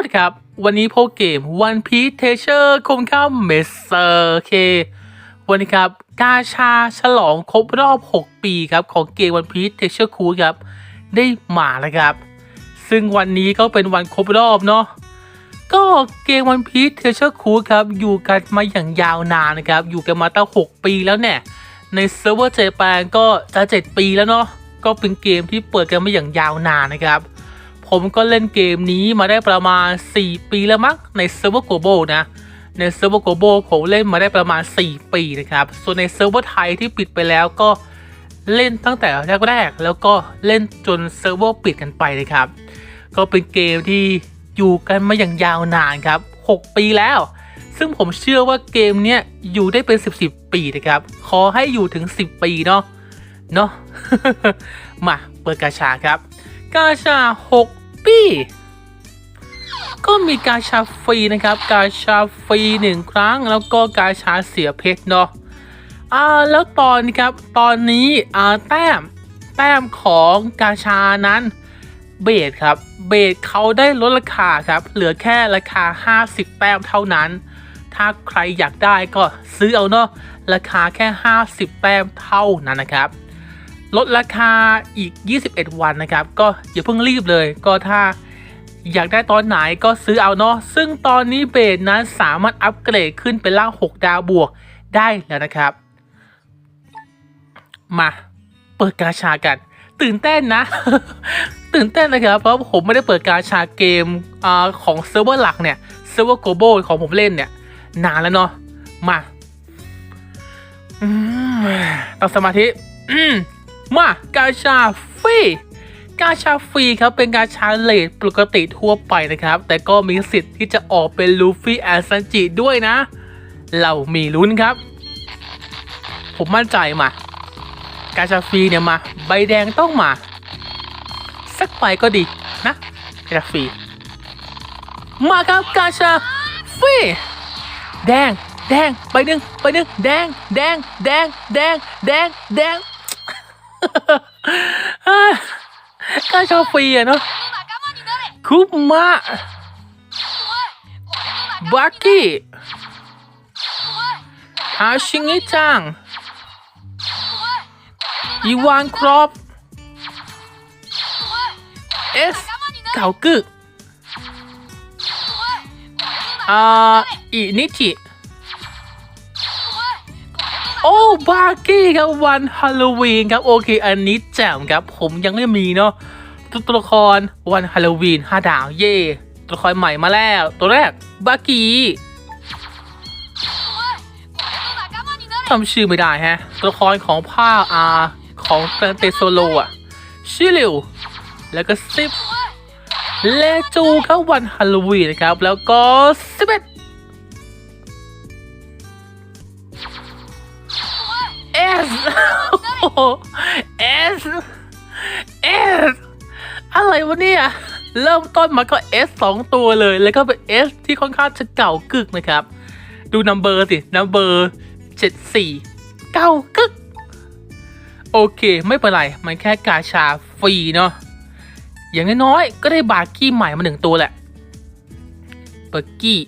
วัสดีครับ วันนี้พสเกม One Piece Treasure คงข้ามเมสเซอร์เค วันนี้ครับ กาชาฉลองครบรอบ 6 ปีครับ ของเกม One Piece Treasure c o u ครับ ได้มาแล้วครับ ซึ่งวันนี้ก็เป็นวันครบรอบเนาะก็เกม One Piece Treasure c o u ครับ อยู่กันมาอย่างยาวนานนะครับ อยู่กันมาตั้ง 6 ปีแล้วเนี่ย ในเซิร์ฟเวอร์เจแปนก็จะ 7 ปีแล้วเนาะก็เป็นเกมที่เปิดกันมาอย่างยาวนานนะครับ ผมก็เล่นเกมนี้มาได้ประมาณ 4 ปีแล้วมั้งในเซิร์ฟเวอร์โกลบนะในเซิร์ฟเวอร์โกลบผมเล่นมาได้ประมาณ 4 ปีนะครับ ส่วนในเซิร์ฟเวอร์ไทยที่ปิดไปแล้วก็เล่นตั้งแต่แรกๆแล้วก็เล่นจนเซิร์ฟเวอร์ปิดกันไปนะครับ ก็เป็นเกมที่อยู่กันมาอย่างยาวนานครับ 6 ปีแล้ว ซึ่งผมเชื่อว่าเกมเนี้ยอยู่ได้เป็น 10 10 ปีนะครับ ขอให้อยู่ถึง 10 ปีเนาะเนาะมาเปิดกาชาครับ กาชา6 ปีก็มีกาชาฟรีนะครับ กาชาฟรีหนึ่งครั้ง แล้วก็กาชาเสียเพชรเนาะอ่าแล้วตอนนี้ครับตอนนี้อ่าแต้มแต้มของกาชานั้นเบสครับเบสเขาได้ลดราคาครับ เหลือแค่ราคา 50 แต้มเท่านั้น ถ้าใครอยากได้ก็ซื้อเอาเนาะราคาแค่ 50 แต้มเท่านั้นนะครับ ลดราคาอีก 21 วันนะครับ ก็อย่าเพิ่งรีบเลย ก็ถ้าอยากได้ตอนไหนก็ซื้อเอาเนาะ ซึ่งตอนนี้เบสนั้นสามารถอัปเกรดขึ้นเป็นล่าง 6 ดาวบวกได้แล้วนะครับ มาเปิดกาชากัน ตื่นเต้นนะ ตื่นเต้นนะครับ เพราะผมไม่ได้เปิดกาชาเกมอของเซิร์ฟเวอร์หลักเนี่ย เซิร์ฟเวอร์โกลบอลของผมเล่นเนี่ย นานแล้วเนาะ มาตั้งสมาธิ มากาชาฟรีกาชาฟรีครับเป็นกาชาเลทปกติทั่วไปนะครับ แต่ก็มีสิทธิ์ที่จะออกเป็นลูฟี่แอนซันจิด้วยนะ เรามีลุ้นครับ ผมมั่นใจมา กาชาฟรีเนี่ยมา ใบแดงต้องมา สักใบก็ดีนะกาชาฟรีมาครับกาชาฟรีแดง แดงใบหนึ่งใบหนึ่งแดง แดง แดง แดง แดง แดง ก้าชาฟรีอะเนาะคุปมะบักกี้ฮาชิงิจังอีวานครอปเอสเก่ากึกอ่าอินิจิ โอ้บาร์กี้ครับวันฮาโลวีนครับโอเค อันนี้แจ่มครับผมยังไม่มีเนาะตัวตัวละครวันฮาโลวีนห้าดาวเย่ตัวละครใหม่มาแล้ว ตัวแรกบาร์กี้จำชื่อไม่ได้ฮะ ตัวละครของภาคอาของเตนเตโซโลอะชิลิวแล้วก็ซิปเลจูครับวันฮาโลวีนนะครับ แล้วก็สิบเอ็ด เอสเอสอะไรวะเนี่ย เริ่มต้นมาก็ S สองตัวเลย แล้วก็เป็น S ที่ค่อนข้างจะเก่ากึกนะครับ ดูนัมเบอร์สินัมเบอร์เจ็ดสี่เก่ากึก โอเค ไม่เป็นไร มันแค่กาชาฟรีเนาะอย่างน้อยๆก็ได้บาร์กี้ใหม่มาหนึ่งตัวแหละเบอร์กี้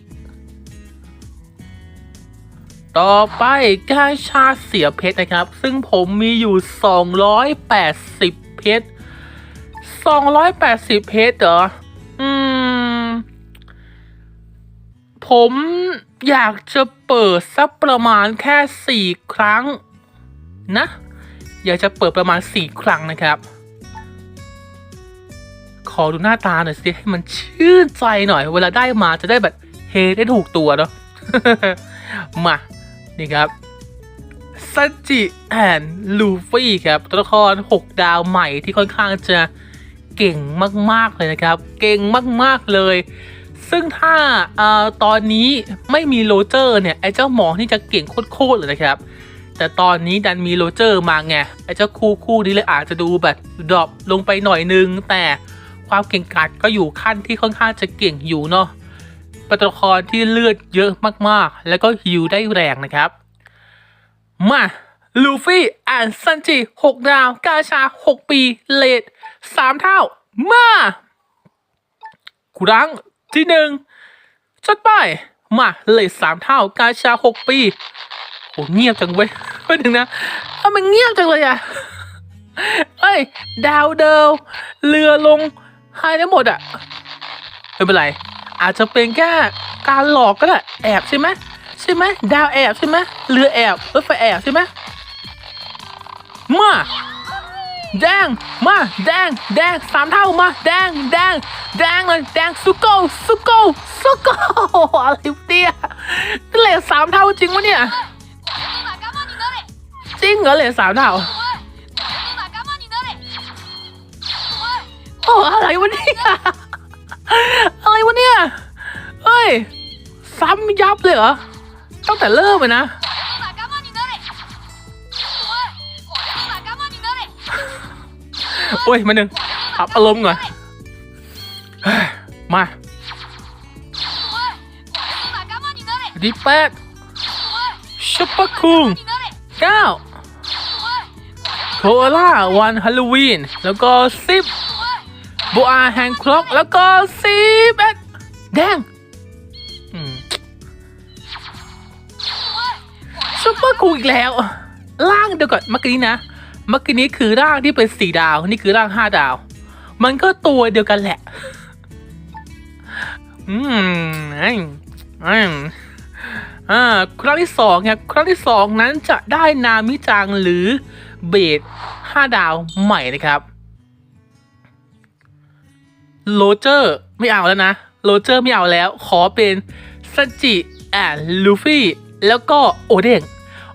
ต่อไปกาชาเสียเพชรนะครับ ซึ่งผมมีอยู่ 280 เพชร 280 เพชรเหรอ อืม ผมอยากจะเปิดสักประมาณแค่ 4 ครั้ง นะ อยากจะเปิดประมาณ 4 ครั้งนะครับ ขอดูหน้าตาหน่อยสิ ให้มันชื่นใจหน่อย เวลาได้มาจะได้แบบเฮได้ถูกตัวเนาะมา นี่ครับซันจิแอนลูฟี่ครับตัวละคร 6 ดาวใหม่ที่ค่อนข้างจะเก่งมาก ๆ เลยนะครับ เก่งมาก ๆ เลย ซึ่งถ้าเอ่อตอนนี้ไม่มีโรเจอร์เนี่ย ไอ้เจ้าหมอนี่จะเก่งโคตร ๆ เลยนะครับ แต่ตอนนี้ดันมีโรเจอร์มาไง ไอ้เจ้าคู่คู่นี้เลยอาจจะดูแบบดรอปลงไปหน่อยนึง แต่ความเก่งกาจก็อยู่ขั้นที่ค่อนข้างจะเก่งอยู่เนาะ เป็นตัวละครที่เลือดเยอะมากๆ แล้วก็ฮิวได้แรงนะครับ มาลูฟี่แอนซันจิ6ดาว กาชา 6 ปี เลด3เท่า มาครั้งที่หนึ่งจัดไป มาเลยสามเท่า กาชาหกปีโอ้เงียบจังเว้ยไม่ถึงนะทำไมเงียบจังเลยอะเอ้ย ดาวเดิมเรือลงหายได้งหมดอะไม่เป็นไร อาจจะเป็นแค่การหลอกก็ได้แอบใช่ไหมใช่ไหมดาวแอบใช่ไหมเรือแอบรถไฟแอบใช่ไหมมาแดงมาแดงแดงสามเท่ามาแดงแดงแดงเลยแดงสุโกสุโกสุโกอะไรเนี่ยเหลือสามเท่าจริงวะเนี่ยจริงเหรอเหลือสามเท่าโอ้อะไรวะเนี่ย ย ซ้ำยับเลยเหรอ ตั้งแต่เริ่มเลยนะ โอ้ย มาหนึ่งอับอารมณ์เหรอมาดีแป๊กชุปปะคุงเก้าโคล่าวันฮาโลวีน แล้วก็สิบบัวแฮงคล็อก แล้วก็สิบแดง ชุปเปอร์คุงอีกแล้ว ร่างเดียวกับเมื่อกี้นะ เมื่อกี้นี้คือร่างที่เป็นสี่ดาว นี่คือร่างห้าดาว มันก็ตัวเดียวกันแหละ อืมอืมอืมอ่าครั้งที่สองครับครั้งที่สองนั้นจะได้นามิจังหรือเบสห้าดาวใหม่นะครับโรเจอร์ไม่เอาแล้วนะโรเจอร์ไม่เอาแล้ว ขอเป็นซันจิแอนลูฟี่ แล้วก็โอเด้ง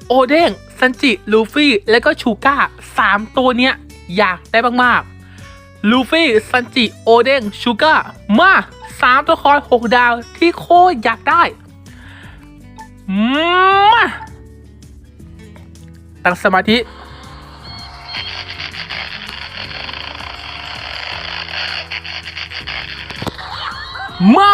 โอเด้งซันจิลูฟี่แล้วก็ชูก้าสามตัวเนี้ยอยากได้มากๆลูฟี่ซันจิโอเด้งชูก้ามาสามตัวละครหกดาวที่โคอยากได้มาตั้งสมาธิมา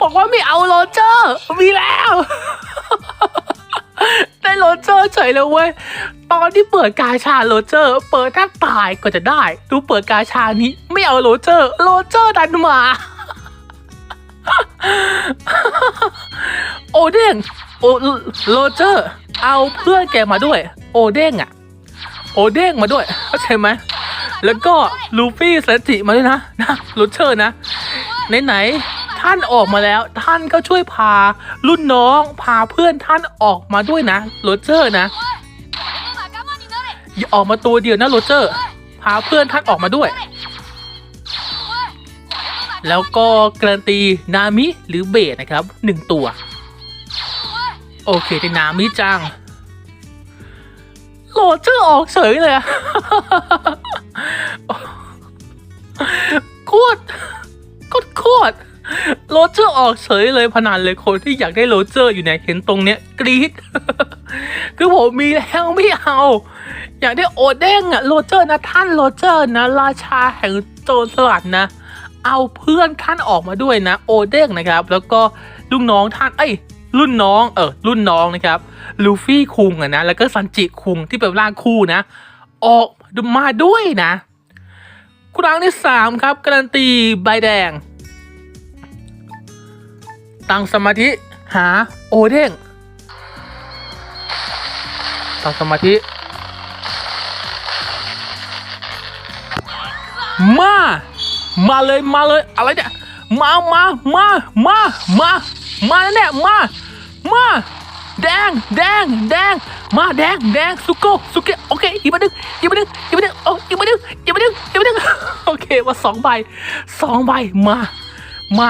บอกว่าไม่เอาโรเจอร์ มีแล้ว ได้โรเจอร์เฉยเลยเว้ย ตอนที่เปิดกาชาโรเจอร์ เปิดแทบตายก็จะได้ ดูเปิดกาชานี้ ไม่เอาโรเจอร์ โรเจอร์ดันมา โอเด้งโอโรเจอร์ เอาเพื่อนแกมาด้วย โอเด้งอะโอเด้งมาด้วยเข้าใจไหมแล้วก็ลูฟี่สันจิมาด้วยนะนะโรเจอร์นะไหนๆ ท่านออกมาแล้ว ท่านก็ช่วยพารุ่นน้องพาเพื่อนท่านออกมาด้วยนะโรเจอร์นะอย่าออกมาตัวเดียวนะโรเจอร์ พาเพื่อนท่านออกมาด้วย แล้วก็การันตีนามิหรือเบดนะครับหนึ่งตัว โอเคที่นามิจังโรเจอร์ออกเฉยเลยอะโคตรโคตรโคตร โรเจอร์ออกเฉยเลยพนันเลยคนที่อยากได้โรเจอร์อยู่เนี่ยเห็นตรงเนี้ยกรี๊ดคือผมมีแล้วไม่เอา อยากได้โอเด้งอะโรเจอร์นะท่านโรเจอร์นะ ราชาแห่งโจรสลัดนะ เอาเพื่อนท่านออกมาด้วยนะ โอเด้งนะครับ แล้วก็ลูกน้องท่านเอ้ยรุ่นน้องเออรุ่นน้องนะครับลูฟี่คุงอะนะแล้วก็ซันจิคุงที่เป็นร่างคู่นะ ออกมาด้วยนะ ครั้งที่สามครับการันตีใบแดง ตั้งสมาธิหาโอเด้งตั้งสมาธิ มา มาเลยมาเลยอะไรเนี่ยมามามามามามาเนี่ยมามาแดงแดงแดงมาแดงแดงสุโกสุเกโอเคอีกมาดึงอีกมาดึงอีกมาดึงโอ้อีกมาดึงอีกมาดึงอีกมาดึงโอเคมาสองใบสองใบมามา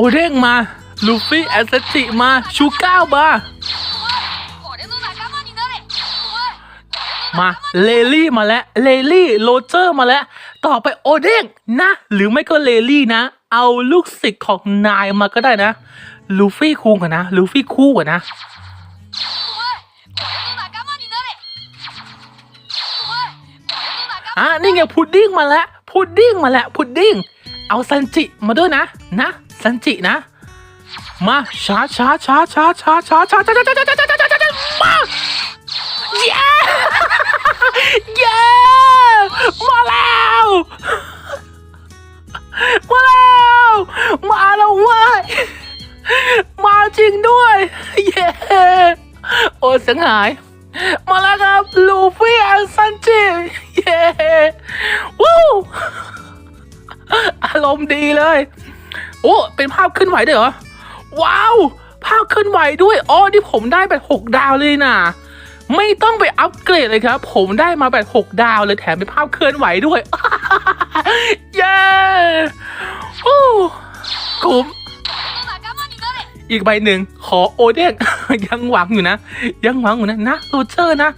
โอเด้งมา ลูฟี่แอสเซติมา ชูก้าวมามาเลลี่มาแล้วเลลี่โรเจอร์มาแล้ว ต่อไปโอเด้งนะ หรือไม่ก็เลลี่นะ เอาลูกศิษย์ของนายมาก็ได้นะ ลูฟี่คู่กันนะ ลูฟี่คู่กันนะอะนี่ไงพุดดิ้งมาแล้วพุดดิ้งมาแล้วพุดดิ้ง เอาซันจิมาด้วยนะ นะ ซันจินะ มาช้าช้าช้าช้าช้าช้าช้าช้าช้าช้าช้าช้าช้าช้าช้ามาเย้เย้มาแล้วมาแล้วมาแล้วเว้ยมาจริงด้วยเย้โอ้ยเสียงหายมาแล้วครับลูฟี่แอนซันจิเย้วู้อารมณ์ดีเลย โอ้เป็นภาพขึ้นไหวด้วยเหรอ ว้าว ภาพขึ้นไหวด้วยอ๋อที่ผมได้แบบ6ดาวเลยนะไม่ต้องไปอัปเกรดเลยครับ ผมได้มาแบบ6ดาวเลยแถมเป็นภาพเคลื่อนไหวด้วยเย้โอ้คุ้มอีกใบหนึ่งขอโอเด้งยังหวังอยู่นะ ยังหวังอยู่นะนะโรเจอร์นะ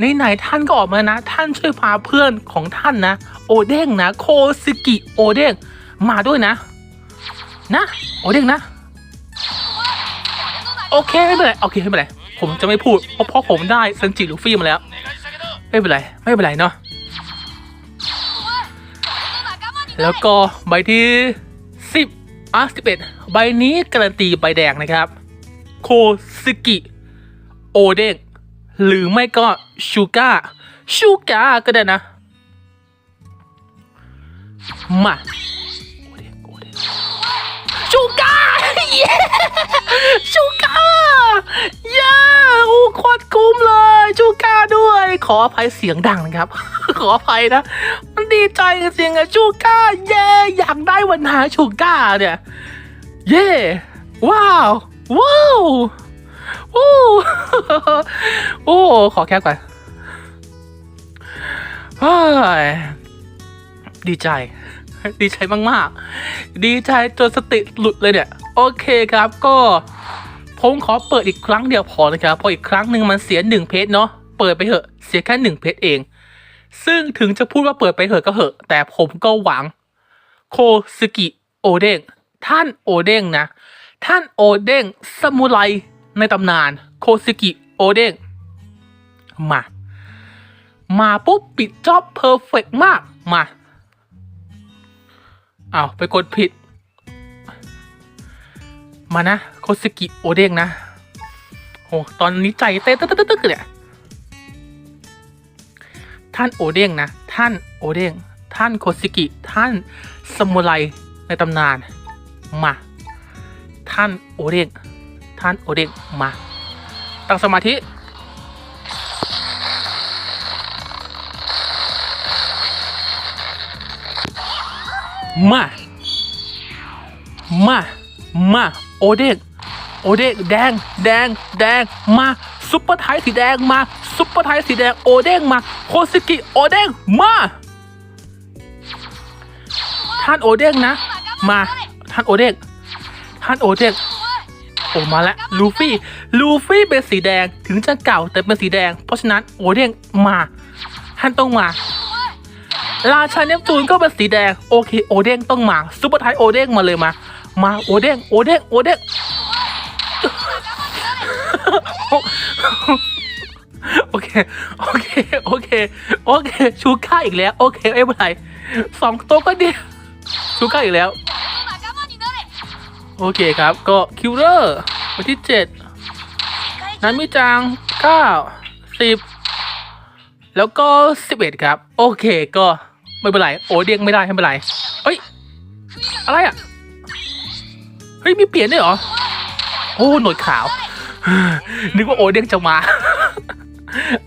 ในไหนท่านก็ออกมานะ ท่านช่วยพาเพื่อนของท่านนะ โอเด้งนะ โคสกิโอเด้งมาด้วยนะ นะ โอเด้งนะ โอเคไม่เป็นไรโอเคไม่เป็นไรผมจะไม่พูดเพราะพราะผมได้ซันจิลูฟี่มาแล้ว ไม่เป็นไรไม่เป็นไรเนาะแล้วก็ใบที่ 10อะ11 ใบนี้การันตีใบแดงนะครับ โคซึกิ โอเด้งหรือไม่ก็ชูก้าชูก้าก็ได้นะ มา ชูก้าเย้ชูก้าเย้โอ้โคตรคุ้มเลยชูก้าด้วย ขออภัยเสียงดังนะครับ ขออภัยนะมันดีใจจริงๆอะชูก้าเย้อยากได้วันหาชูก้าเนี่ยเย้ว้าวว้าวโอ้โอ้ขอแคปก่อนเฮ้ยดีใจ ดีใจมากๆ ดีใจจนสติหลุดเลยเนี่ย โอเคครับก็ผมขอเปิดอีกครั้งเดียวพอนะครับเพราะอีกครั้งหนึ่งมันเสียหนึ่งเพจเนาะเปิดไปเถอะเสียแค่หนึ่งเพจเอง ซึ่งถึงจะพูดว่าเปิดไปเถอะก็เหอะแต่ผมก็หวัง โคซึกิโอเด้งท่านโอเด้งนะ ท่านโอเด้งสมุไรในตำนาน โคซึกิโอเด้งมา มาปุ๊บปิดจ็อบเพอร์เฟกมากมา อ้าวไปกดผิด มานะโคซึกิโอเด้งนะโอ้ตอนนี้ใจเต้นตึ๊กตึ๊กตึ๊กเลยท่านโอเด้งนะ ท่านโอเด้งท่านโคซึกิ ท่านสมุไรในตำนาน มา ท่านโอเด้งท่านโอเด้งมา ตั้งสมาธิ มา มา มา โอเด้งโอเด้งแดง แดง แดง มาซุปเปอร์ไทยสีแดงมาซุปเปอร์ไทยสีแดงโอเด้งมาโคซิกิโอเด้งมาท่านโอเด้งนะ มาท่านโอเด้งท่านโอเด้งโอมาแล้วลูฟี่ลูฟี่เป็นสีแดงถึงจะเก่าแต่เป็นสีแดง เพราะฉะนั้นโอเด้งมา ท่านต้องมา ราชาเนปจูนก็เป็นสีแดง โอเคโอเด้งต้องมาซูเปอร์ไทยโอเด้งมาเลยมา มาโอเด้งโอเด้งโอเด้งโอเค โอเค โอเค โอเค ชูค่าอีกแล้ว โอเคไม่บันไรสองตัวก็ดี ชูค่าอีกแล้ว โอเคครับ ก็คิวเลอร์วันที่เจ็ดนั้นมิจังเก้าสิบแล้วก็สิบเอ็ดครับ โอเคก็ ไม่เป็นไรโอ้เดียงไม่ได้ไม่เป็นไรเฮ้ยอะไรอะเฮ้ยมีเปลี่ยนด้วยเหรอโอ้หนวดขาว นึกว่าโอเดียงจะมา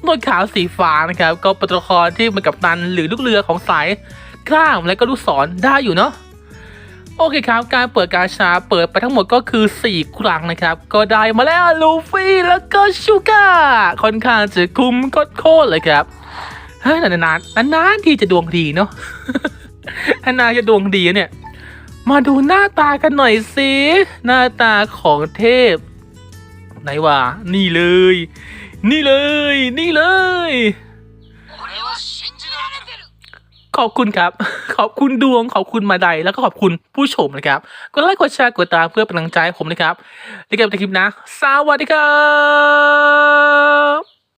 หนวดขาวสีฟ้านะครับ ก็เป็นตัวละครที่เหมันกับตันหรือลูกเรือของสายกล้ามและก็ลูกศรได้อยู่เนาะโอเคครับ การเปิดกาชาเปิดไปทั้งหมดก็คือ 4 ครั้งนะครับ ก็ได้มาแล้วลูฟี่แล้วก็ชูก้าค่อนข้างจะคุ้มโคตรเลยครับ ฮะนานนานนานนาที่จะดวงดีเนาะนานจะดวงดีเนี่ย มาดูหน้าตากันหน่อยสิหน้าตาของเทพ ไหนวะนี่เลย นี่เลย นี่เลยขอบคุณครับ ขอบคุณดวง ขอบคุณมาใด แล้วก็ขอบคุณผู้ชมนะครับ กดไลค์ กดแชร์ กดตามเพื่อเป็นกำลังใจผมนะครับแล้วกันในคลิปนะ สวัสดีครับ